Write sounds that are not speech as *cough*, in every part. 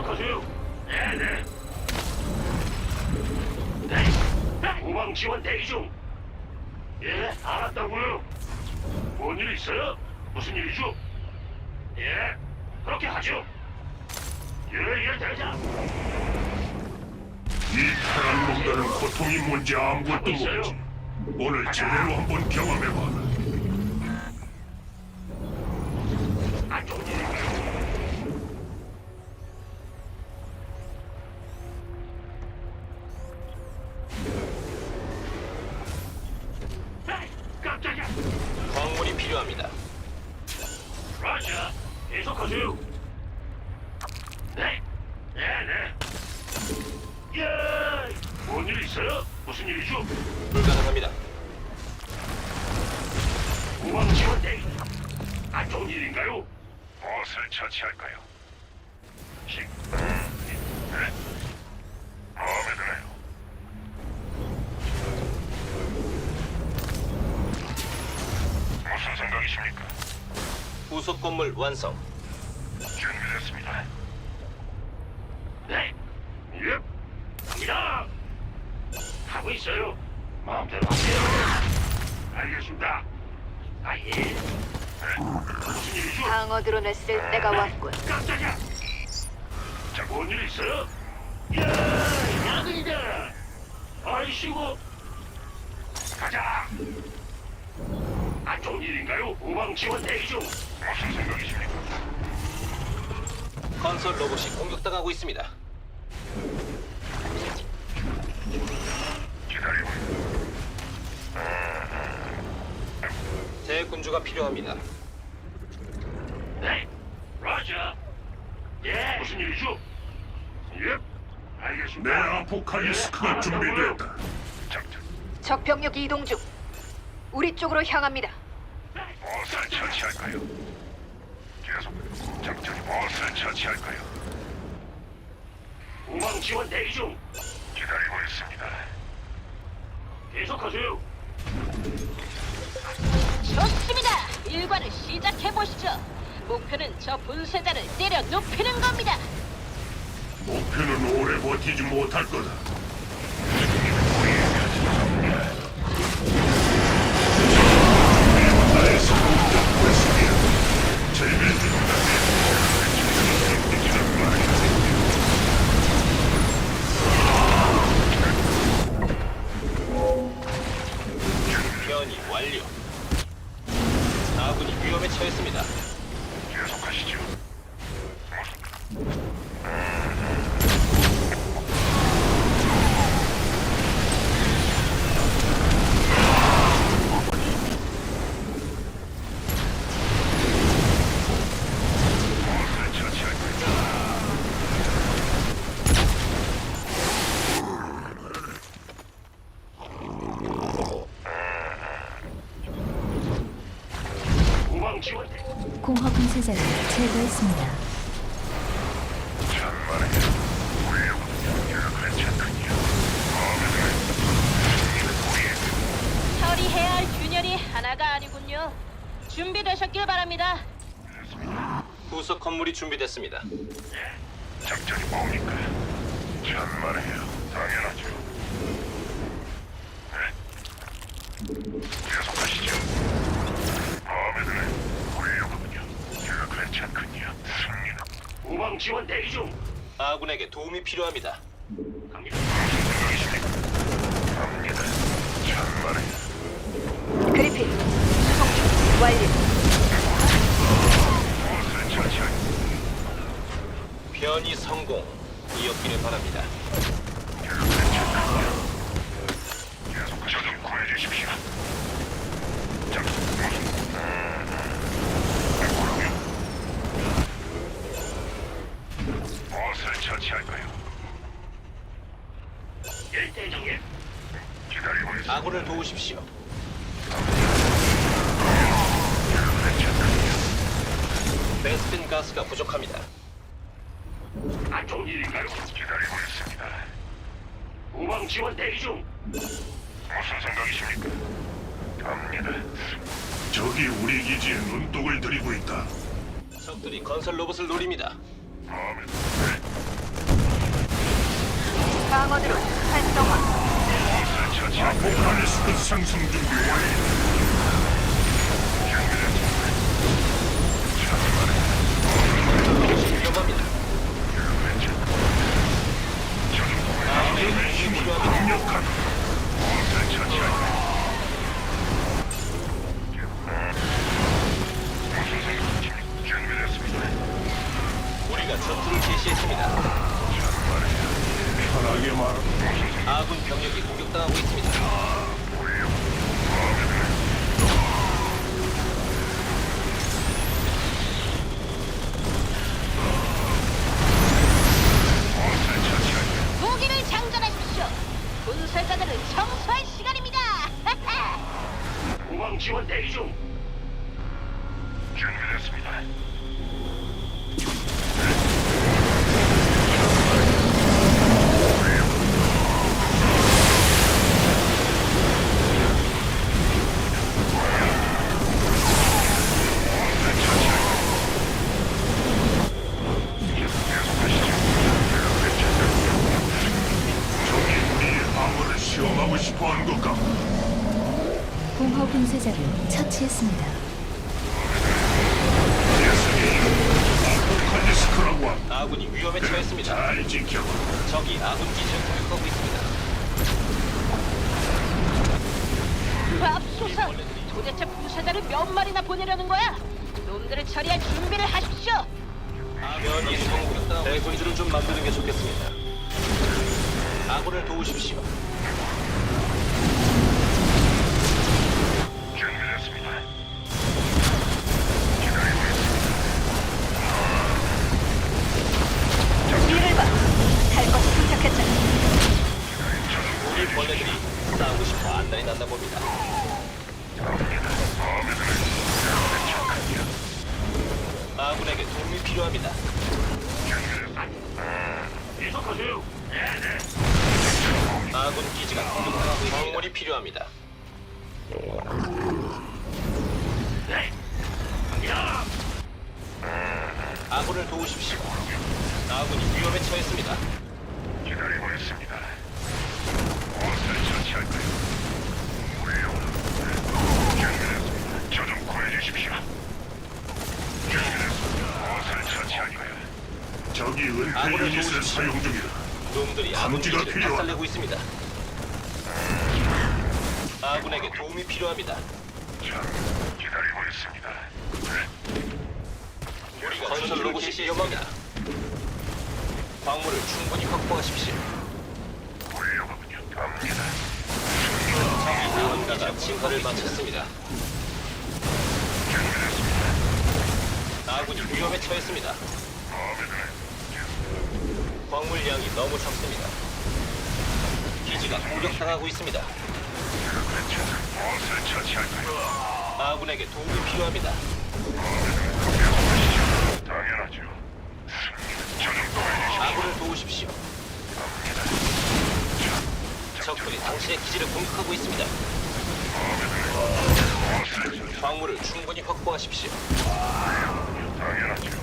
계속하세요. 네, 네. 네. 네. 후방 지원 대기 중. 예, 알았다고요. 뭔 일 있어요? 무슨 일이죠? 예, 그렇게 하죠. 예, 예, 대장. 이 파란 놈들은 고통이 뭔지 아무것도 모르지. 오늘 제대로 한번 경험해봐 일 있어요? 무슨 일이죠? 불가능합니다. 우방 지원 대기. 안 좋은 일인가요? 무엇을 처치할까요? 식, 네. 마음에 드네요. 무슨 생각이십니까? 부속 건물 완성. 준비됐습니다. 네. 예. 갑니다. 하고 있어요. 마음대로 하세요. 알겠습니다. 아 예. 네. 무슨 일이죠? 방어 드론을 쓸 때가 왔군. 깜짝이야. 자, 뭔일 있어요? 야, 야근이다. 아이씨고. 가자. 안 좋은 일인가요? 우방 지원 대기 중. 무슨 생각이십니까? 건설 로봇이 공격당하고 있습니다. 군주가 필요합니다. 네, 라자. 예, 무슨 일이죠? 예, 내 알겠습니다. 아포칼리스크가 준비됐다. 작전. 적 병력 이동 중. 우리 쪽으로 향합니다. 무엇을 처치할까요? 계속 작전이 무엇을 처치할까요? 우방 지원 대기 중. 기다리고 있습니다. 계속하세요. 좋습니다. 일과를 시작해 보시죠. 목표는 저 분쇄자를 때려 눕히는 겁니다. 목표는 오래 버티지 못할 거다. 변이 완료. 아군이 위험에 처했습니다. 계속하시죠. 무 드네. 처리해야 할 균열이 하나가 아니군요. 준비되셨길 바랍니다. 부속 건물이 준비됐습니다. 작전이 뭡니까? 천만에요. 당연하죠. 네. 계속하시죠. 마음에 드네. 괜찮군요. 승리는 우방 지원 대기 중. 아군에게 도움이 필요합니다. 갑니다. 무슨. 천만에 그리핀, 수송 중. 완료. 무엇을 처치할 변이 성공. 이었기를 바랍니다. 할까요? 일대장님, 기다리고 있습니다. 아군을 도우십시오. 베스핀 가스가 부족합니다. 안 좋은 일인가요? 기다리고 있습니다. 우방 지원 대기 중. 무슨 생각이십니까? 갑니다. 적이 우리 기지에 눈독을 들이고 있다. 적들이 건설 로봇을 노립니다. 마음에. 방어드로 활성화. 아포칼리스크 상승 준비 완료. 위험합니다. 도움이 필요합니다. 강력한 지 처치했습니다. 녀석이 아포칼리스크라고 한다. 아군이 위험에 처했습니다. 잘 지켜봐. 적이 아군 기지를 공격하고 있습니다. 맙소사! 도대체 분쇄자를 몇 마리나 보내려는 거야? 놈들을 처리할 준비를 하십시오. 아군이 공격당하고 대군주를 좀 만드는 게 좋겠습니다. 아군을 도우십시오. 싶어 안달이 났나 봅니다. 아군에게 도움이 필요합니다. 아군 기지가 공격당하고 있습니다. 광물이 필요합니다. 아군을 도우십시오. 아군이 위험에 처했습니다. 유닛을 오십시오. 사용 중이다. 놈들이 아군 감지가 기지를 필요하다. 박살내고 있습니다. 아군에게 도움이 필요합니다. 자, 기다리고 있습니다. 우리가 건설 로봇이 위험합니다. 광물을 충분히 확보하십시오. 훌륭하군요. 갑니다. 무언가가 진화를 마쳤습니다. 아군이 위험에 처했습니다. 광물량이 너무 적습니다. 기지가 공격당하고 있습니다. 무엇을? 아군에게 도움이 필요합니다. 당연하죠. 아군을 도우십시오. 적들이 당신의 기지를 공격하고 있습니다. 광물을 충분히 확보하십시오. 당연하죠.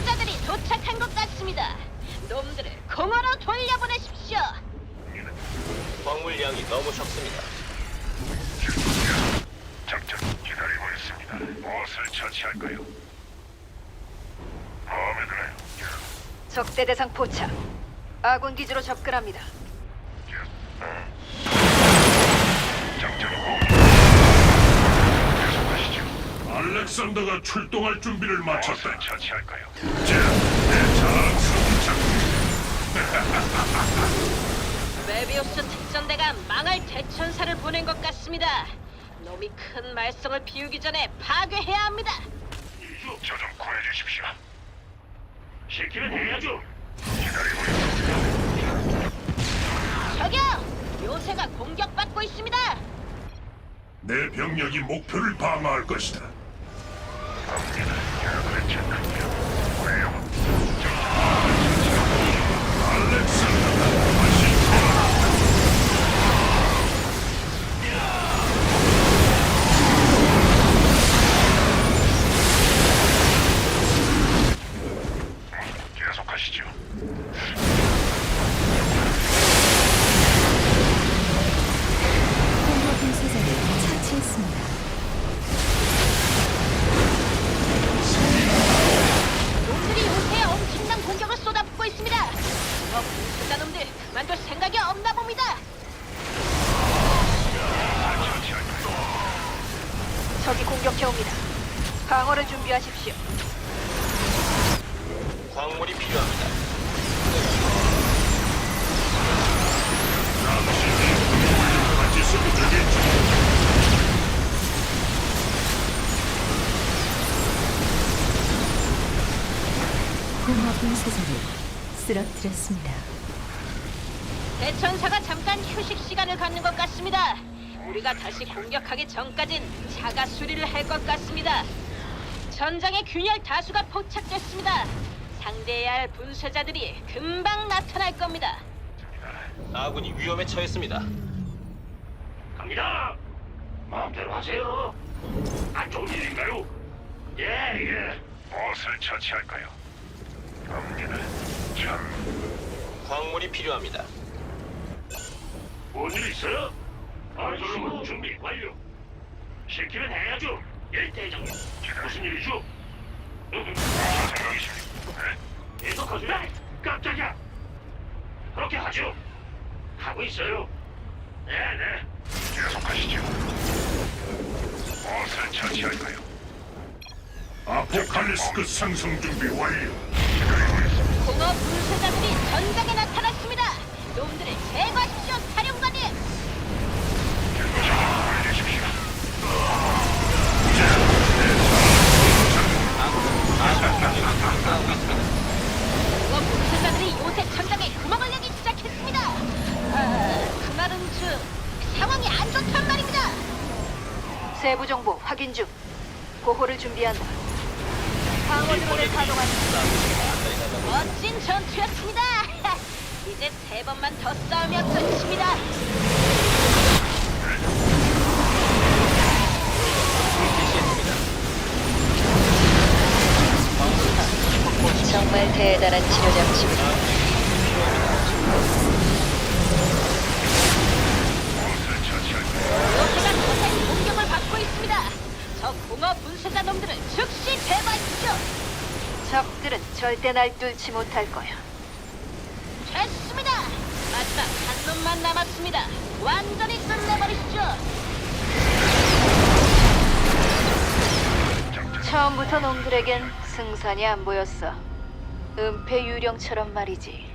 분쇄자들이 도착한 것 같습니다. 놈들을 공허로 돌려보내십시오. 광물량이 너무 적습니다. 작전 기다리고 있습니다. 무엇을 처치할까요? 마음에 들어요. 적대 대상 포착. 아군 기지로 접근합니다. 알렉산더가 출동할 준비를 마쳤다. 처치할까요? 자, 내 자랑스러운. 메비우스 특전대가 망할 대천사를 보낸 것 같습니다. 놈이 큰 말썽을 피우기 전에 파괴해야 합니다. 저좀 구해주십시오. 시키면 해야죠. 기다리고 있습니다. 저기요! 요새가 공격받고 있습니다. 내 병력이 목표를 방어할 것이다. 괜찮군요. 준비하십시오. 광물이 필요합니다. 같이 쓰러져겠지. 공허 분쇄자를 쓰러뜨렸습니다. 대천사가 잠깐 휴식 시간을 갖는 것 같습니다. 우리가 다시 공격하기 전까진 자가 수리를 할 것 같습니다. 전장에 균열 다수가 포착됐습니다. 상대해야 할 분쇄자들이 금방 나타날 겁니다. 아군이 위험에 처했습니다. 갑니다. 마음대로 하세요. 안 좋은 일인가요? 예, 예. 무엇을 처치할까요? 갑니다. 참, 광물이 필요합니다. 뭔일 있어요? 건설로만 준비 완료. 시키면 해야죠. 예, 대장님. 무슨 일이죠? 네, 깜짝이야. 그렇게 하죠. 하고 있어요. 네, 네. 계속하시죠. 무엇을 처치할까요? 아포칼리스크 상승 준비 완료. 공허 분쇄자들이 전장에 나타났습니다. 놈들을 제거하십시 전투였습니다. *laughs* 이제 세 번만 더 싸우면 끝입니다. 정말 대단한 치료 장치입니다. 요새가 거센 공격을 받고 있습니다. 저 공허 분쇄자 놈들을 즉시 제거하십시오. 적들은 절대 날 뚫지 못할 거야. 됐습니다. 마지막 한 놈만 남았습니다. 완전히 끝내버리시죠. 처음부터 놈들에겐 승산이 안 보였어. 은폐 유령처럼 말이지.